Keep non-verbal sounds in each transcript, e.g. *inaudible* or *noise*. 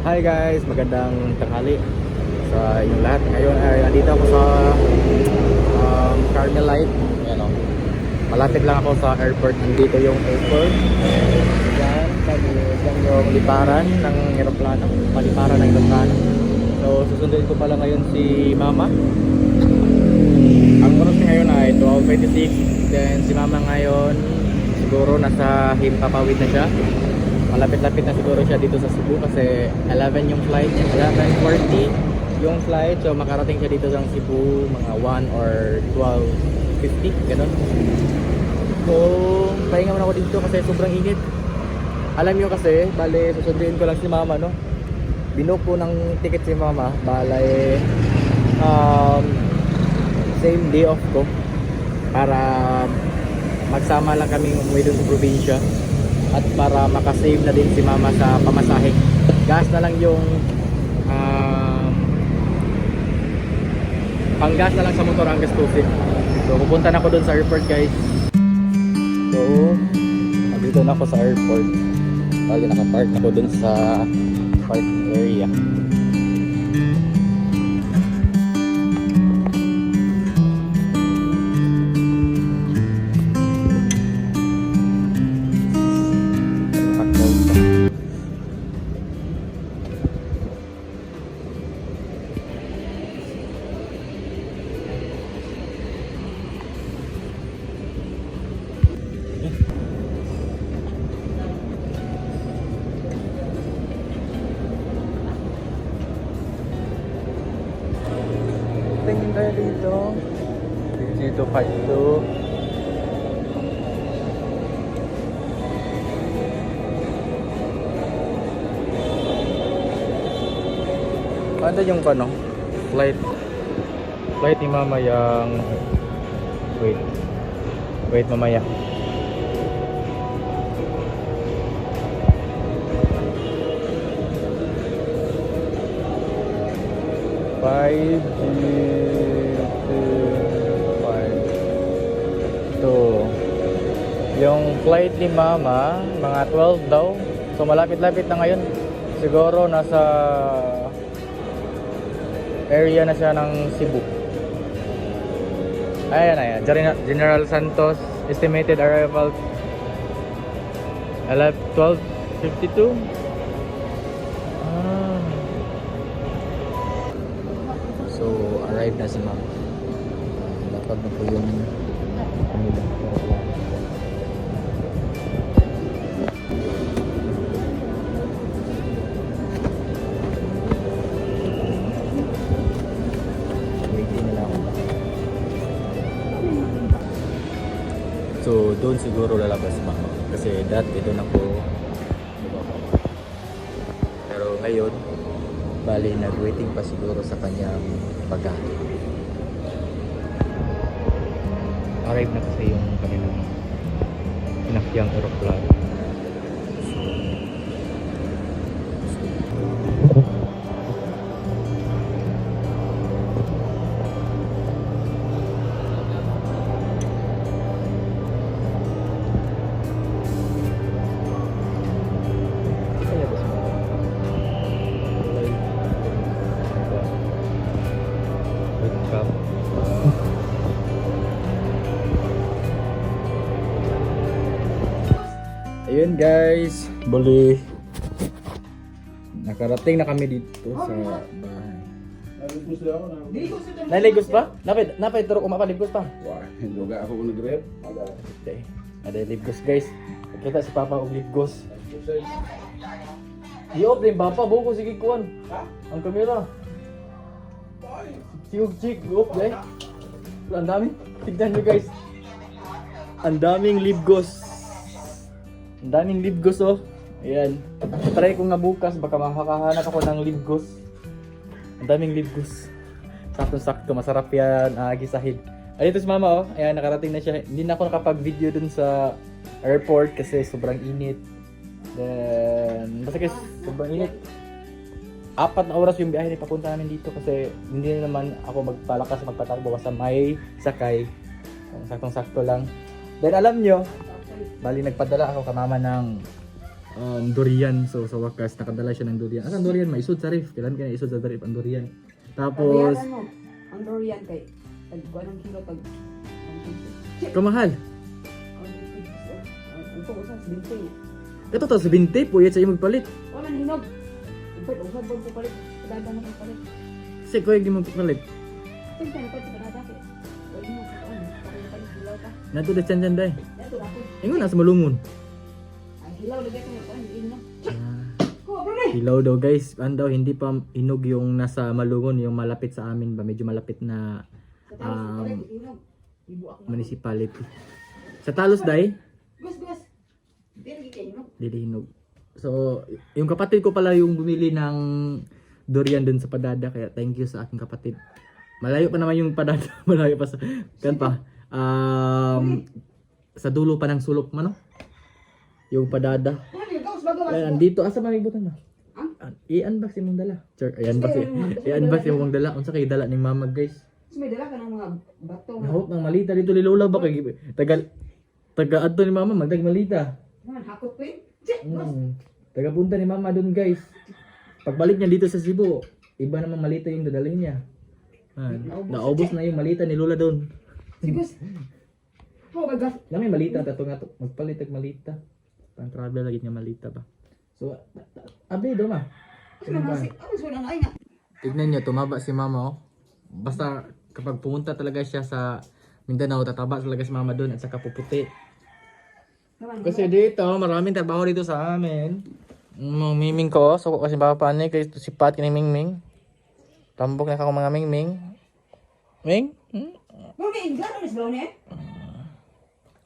Hi guys, magandang tanghali sa inyong lahat. Ngayon ay nandito ako sa um, Carmelite. Ayan o. Malapit lang ako sa airport. Nandito yung airport. Yan, yan yung liparan ng aeroplano. Paliparan ng aeroplano. So, susunduin ko pala ngayon si Mama. Ang oras ngayon ay 12.26. Then si Mama ngayon siguro nasa Himpapawid na siya malapit-lapit na siguro siya dito sa Cebu kasi 11 yung flight 11.40 yung flight. So makarating siya dito sa Cebu mga 1 or 12.50 ganun. So pahinga muna ako dito kasi sobrang init. Alam nyo kasi bale susunduin ko lang si mama no? Binook ko ng ticket si mama bale um, same day off ko para magsama lang kami umuwi dun sa probinsya at para makasave na din si mama sa pamasahe. Gas na lang yung um, panggas na lang sa motor ang gastusin. So pupunta na ako dun sa airport guys. So nandito na ako sa airport. Bali nakapark na ako dun sa park area Tingin tayo dito. Dito pa ito. Ano yung ano? Flight. Flight ni mama yung... Wait. Wait mamaya. Five G five two. Yung flight ni mama mga 12 daw. So malapit-lapit na ngayon. Siguro nasa area na siya ng Cebu. Ayan ayan. General Santos estimated arrival 12.52 arrive na si ma'am. Lapag na po yung kanilang aeroplano. Waiting nila ako. So, doon siguro lalabas mama. Kasi dati doon ako. Pero ngayon, bali nag-waiting pa siguro sa kanyang bagahe. Arrive na kasi yung kanilang pinakyang aeroplano. Ayun guys, bali nakarating na kami dito sa bahay. Naligos pa? Napay napay turo ko mapaligos pa. Wah, juga ako nag-grab. Okay. Ada ligos guys. Kita si Papa og ligos. Di-off din Papa, buko sige kuan. Ang kamera. Siyog chick, off guys. Ang dami. Tignan nyo guys. Ang daming libgos. Ang daming libgos oh. Ayan. Try ko nga bukas, baka makakahanap ako ng libgos. Ang daming libgos. Sakto-sakto, masarap yan, uh, gisahid. Ay, ito si mama oh. Ayan, nakarating na siya. Hindi na ako nakapag-video dun sa airport kasi sobrang init. Then, basta guys, sobrang init. Apat na oras yung biyahe na papunta namin dito kasi hindi na naman ako magpalakas magpatakbo kasi may sakay. Saktong-sakto lang. Then alam nyo, bali nagpadala ako kamama ng um, durian. So sa wakas, nakadala siya ng durian. Asan durian? Maisod sa ref. Kailan ka na isod sa ref ang durian? Tapos, Bayaran mo. Ang durian kay tag anong kilo tag kamahal. Ito usas binti. Ito to, sa 20, puyat sa iyo magpalit. Wala nang hinog. Ipad usab bang ko palit. Dagan na ko palit. Kasi ko di mo palit. Na mo ko palit hilaw ka. Nato de chan chan day. Ingon nasa malungon. Ang hilaw lagay ko ko ano ino. Ah, Ko bro ni. Ilaw daw guys. Ano daw, hindi pa inog yung nasa malungon, yung malapit sa amin ba? Medyo malapit na Sa Um, municipality. Sa Talos day, Gus gus. Dili hinog. Dili hinog. So, yung kapatid ko pala yung bumili ng durian dun sa Padada. Kaya thank you sa aking kapatid. Malayo pa naman yung Padada. *laughs* Malayo pa sa... Kan pa? Um, sa dulo pa ng sulok man, no? Yung Padada. Ayan, andito. Asa mamibutan na? Ang? Ah, I-unbox yung mong dala. Sure, i-unbox i-unbox yung mong dala. Unsa kay dala ning mama guys. May dala ka ng mga bato. Nahot ng malita dito ni Lola ba kay tagal taga adto ni mama magdag malita. Man hakot ko eh. Che, gus. Mm. Taga punta ni mama doon guys. Pagbalik niya dito sa Cebu, iba naman malita yung dadalhin niya. Ah, naubos na yung malita ni Lola doon. Si gus. *laughs* Oh my gosh. May malita tato nga to. Magpalit og malita. Pang travel lagi nga malita ba. So, abi do ma. Tignan niyo, tumaba si mama oh. Basta kapag pumunta talaga siya sa Mindanao, tataba talaga si mama doon at saka puputi. Kasi dito, maraming trabaho dito sa amin. Mga miming ko, so kasi papa ni kay si Pat kini Mingming. Tambok na ka mga Mingming. Ming? Hmm? Bro, may inggan ano bro ni?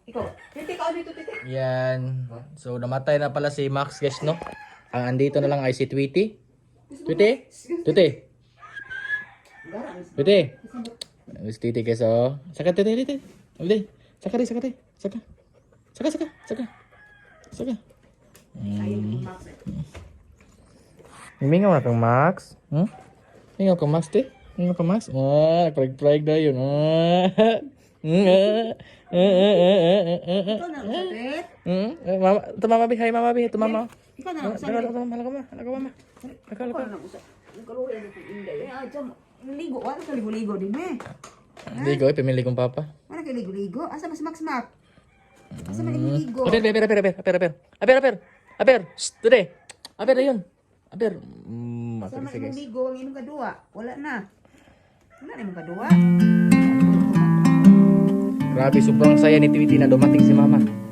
Ikaw, titik ka dito titik. Yan. So namatay na pala si Max guys, no? Ang andito na lang ay si Tweety. Tweety? Tweety? Tweety? Tweety guys, oh. Saka Tweety, Tweety. Tweety. Saka di, saka di. Saka. Saka, saka, saka. Saka. Sayang ni Max. eh. Himingaw na kang Max. Hmm? Himingaw kang Max, te? Himingaw kang Max? Ah, prag-prag na yun. Ah. Hmm, ah. Ah, ah, ah, ah, ah, ah. Ikaw na usapit. Hmm? Eh, Mama, ito mama bi, hi mama bi, ito mama. Ikaw na Hala, usapit. hala, mama, hala, mama, hala, mama. Hala, hala, Ikaw na usapit. Ang kaluya dito inday. Ah, jam. Ligo, wala ka ligo-ligo din eh. Ligo, eh, pamili kong papa. Wala ka ligo-ligo. Asa mas Max Max? Asa man ligo? Aper, aper, aper, aper, aper, aper. Aper, aper. Aper, shh, today. Aper, ayun. Aper. Mm, aper, man sige. ligo ang imong kadua? Wala na. Wala na imong kadua. Grabe, sobrang saya ni Tweety na dumating si mama.